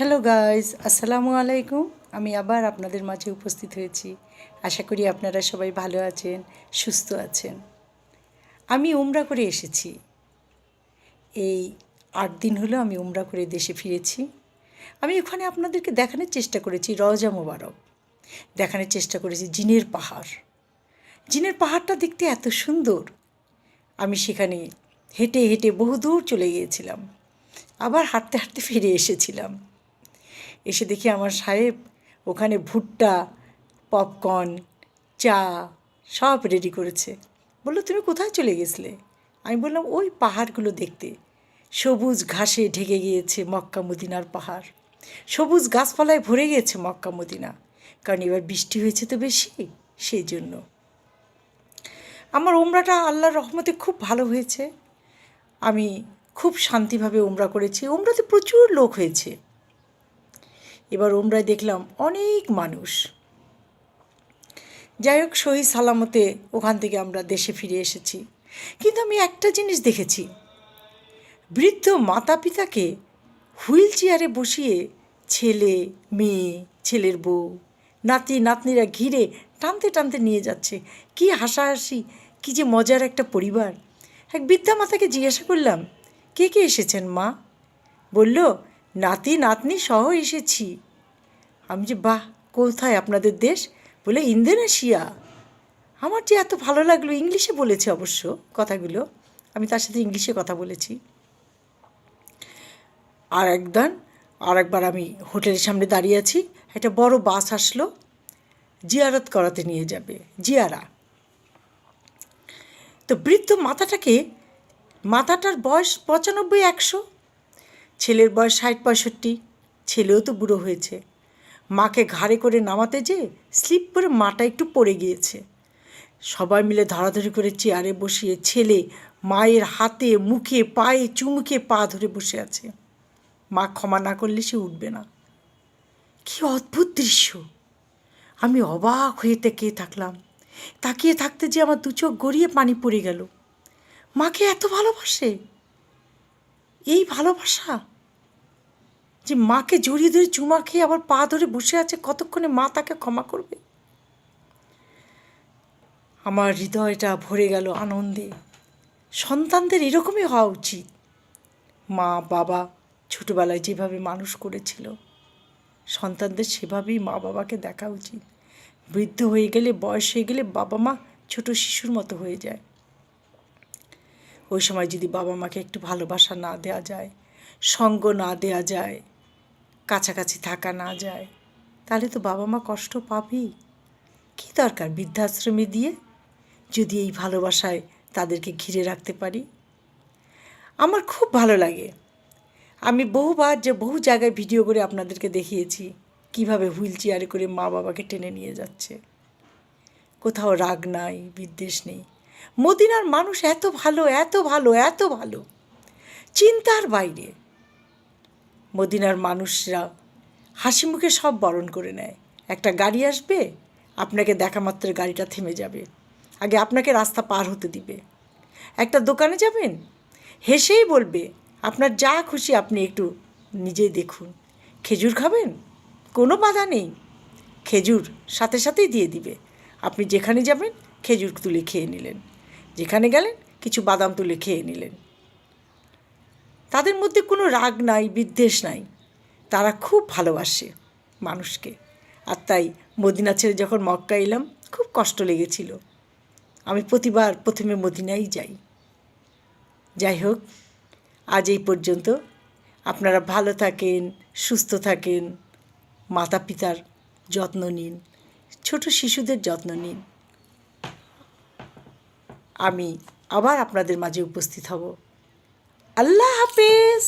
Hello guys আসসালামু আলাইকুম আমি আবার আপনাদের মাঝে উপস্থিত হয়েছি। আশা করি আপনারা সবাই ভালো আছেন, সুস্থ আছেন। আমি উমরা করে এসেছি। এই আট দিন হলো আমি উমরা করে দেশে ফিরেছি। আমি ওখানে আপনাদেরকে দেখানোর চেষ্টা করেছি রওজা মোবারক। দেখানোর চেষ্টা করেছি জিনের পাহাড়। জিনের পাহাড়টা দেখতে এত সুন্দর। আমি সেখানে হেঁটে হেঁটে বহুদূর চলে গিয়েছিলাম। আবার হাঁটতে হাঁটতে ফিরে এসেছিলাম। এসে দেখি আমার সাহেব ওখানে ভুট্টা পপকর্ন চা সব রেডি করেছে। বলল, তুমি কোথায় চলে গেছিলে? আমি বললাম, ওই পাহাড়গুলো দেখতে। সবুজ ঘাসে ঢেকে গিয়েছে মক্কা মদিনার পাহাড়। সবুজ গাছপালায় ভরে গিয়েছে মক্কা মদিনা। কারণ এবার বৃষ্টি হয়েছে তো বেশি, সেই জন্য। আমার ওমরাটা আল্লাহর রহমতে খুব ভালো হয়েছে। আমি খুব শান্তিভাবে ওমরা করেছি। ওমরাতে প্রচুর লোক হয়েছে। এবার উমরায় দেখলাম অনেক মানুষ। যাই হোক সহি সালামতে ওখান থেকে আমরা দেশে ফিরে এসেছি। কিন্তু আমি একটা জিনিস দেখেছি। বৃদ্ধ মাতা পিতাকে হুইল চেয়ারে বসিয়ে ছেলে, মেয়ে, ছেলের বউ, নাতি, নাতনিরা ঘিরে টানতে টানতে নিয়ে যাচ্ছে। কি হাসাহাসি, কি যে মজার একটা পরিবার। এক বৃদ্ধা মাতাকে জিজ্ঞাসা করলাম, কে কে এসেছেন মা? বলল, নাতি, নাতনি সহ এসেছি। আমি যে, বাহ, কোথায় আপনাদের দেশ? বলে, ইন্দোনেশিয়া। আমার যে এত ভালো লাগল, ইংলিশে বলেছে অবশ্য কথাগুলো। আমি তার সাথে ইংলিশে কথা বলেছি। আর একদিন, আর একবার আমি হোটেলের সামনে দাঁড়িয়ে আছি। একটা বড় বাস আসলো, জিয়ারত করাতে নিয়ে যাবে, জিয়ারা। তো বৃদ্ধ মাথাটাকে, মাথাটার বয়স পঁচানব্বই, একশো। ছেলের বয়স ষাট, পঁয়ষট্টি। ছেলেও তো বুড়ো হয়েছে। মাকে ঘাড়ে করে নামাতে যেয়ে স্লিপ করে মাটা একটু পড়ে গিয়েছে। সবাই মিলে ধরাধরি করে চেয়ারে বসিয়ে ছেলে মায়ের হাতে, মুখে, পায়ে, চুমুকে পা ধরে বসে আছে। মা ক্ষমা না করলে সে উঠবে না। কি অদ্ভুত দৃশ্য! আমি অবাক হয়ে তাকিয়ে থাকলাম। তাকিয়ে থাকতে যে আমার দু চোখ গড়িয়ে পানি পড়ে গেল। মাকে এত ভালোবাসে? এই ভালোবাসা যে মাকে জড়িয়ে ধরে চুমা খেয়ে আবার পা ধরে বসে আছে, কতক্ষণে মা তাকে ক্ষমা করবে? আমার হৃদয়টা ভরে গেল আনন্দে। সন্তানদের এরকমই হওয়া উচিত। মা, বাবা ছোটোবেলায় যেভাবে মানুষ করেছিল, সন্তানদের সেভাবেই মা, বাবাকে দেখা উচিত। বৃদ্ধ হয়ে গেলে, বয়স হয়ে গেলে বাবা মা ছোট শিশুর মতো হয়ে যায়। ওই সময় যদি বাবা মাকে একটু ভালোবাসা না দেওয়া যায়, সঙ্গ না দেওয়া যায় কাছাকাছি থাকা না যায়। তাহলে তো বাবা মা কষ্ট পাবেই। কী দরকার বৃদ্ধাশ্রমে দিয়ে? যদি এই ভালোবাসায় তাদেরকে ঘিরে রাখতে পারি। আমার খুব ভালো লাগে। আমি বহুবার যে বহু জায়গায় ভিডিও করে আপনাদেরকে দেখিয়েছি, কীভাবে হুইল চেয়ারে করে মা বাবাকে টেনে নিয়ে যাচ্ছে। কোথাও রাগ নাই, বিদ্বেষ নেই। মদিনার মানুষ এত ভালো এত ভালো এত ভালো। চিন্তার বাইরে। মদিনার মানুষরা হাসি মুখে সব বরণ করে নেয়। একটা গাড়ি আসবে, আপনাকে দেখা মাত্র গাড়িটা থেমে যাবে। আগে আপনাকে রাস্তা পার হতে দিবে। একটা দোকানে যাবেন? হেসেই বলবে, আপনার যা খুশি আপনি একটু নিজেই দেখুন। খেজুর খাবেন? কোনো বাধা নেই। খেজুর সাথে সাথেই দিয়ে দিবে। আপনি যেখানে যাবেন, খেজুর তুলে খেয়ে নিলেন। যেখানে গেলেন, কিছু বাদাম তুলে খেয়ে নিলেন। তাদের মধ্যে কোনো রাগ নাই, বিদ্বেষ নাই। তারা খুব ভালোবাসে মানুষকে। আর তাই মদিনা ছেড়ে যখন মক্কা এলাম, খুব কষ্ট লেগেছিল। আমি প্রতিবার প্রথমে মদিনাই যাই। যাই হোক, আজ এই পর্যন্ত। আপনারা ভালো থাকেন, সুস্থ থাকেন মাতা পিতার যত্ন নিন, ছোট শিশুদের যত্ন নিন। আমি আবার আপনাদের মাঝে উপস্থিত হব। আল্লাহ হাফেজ।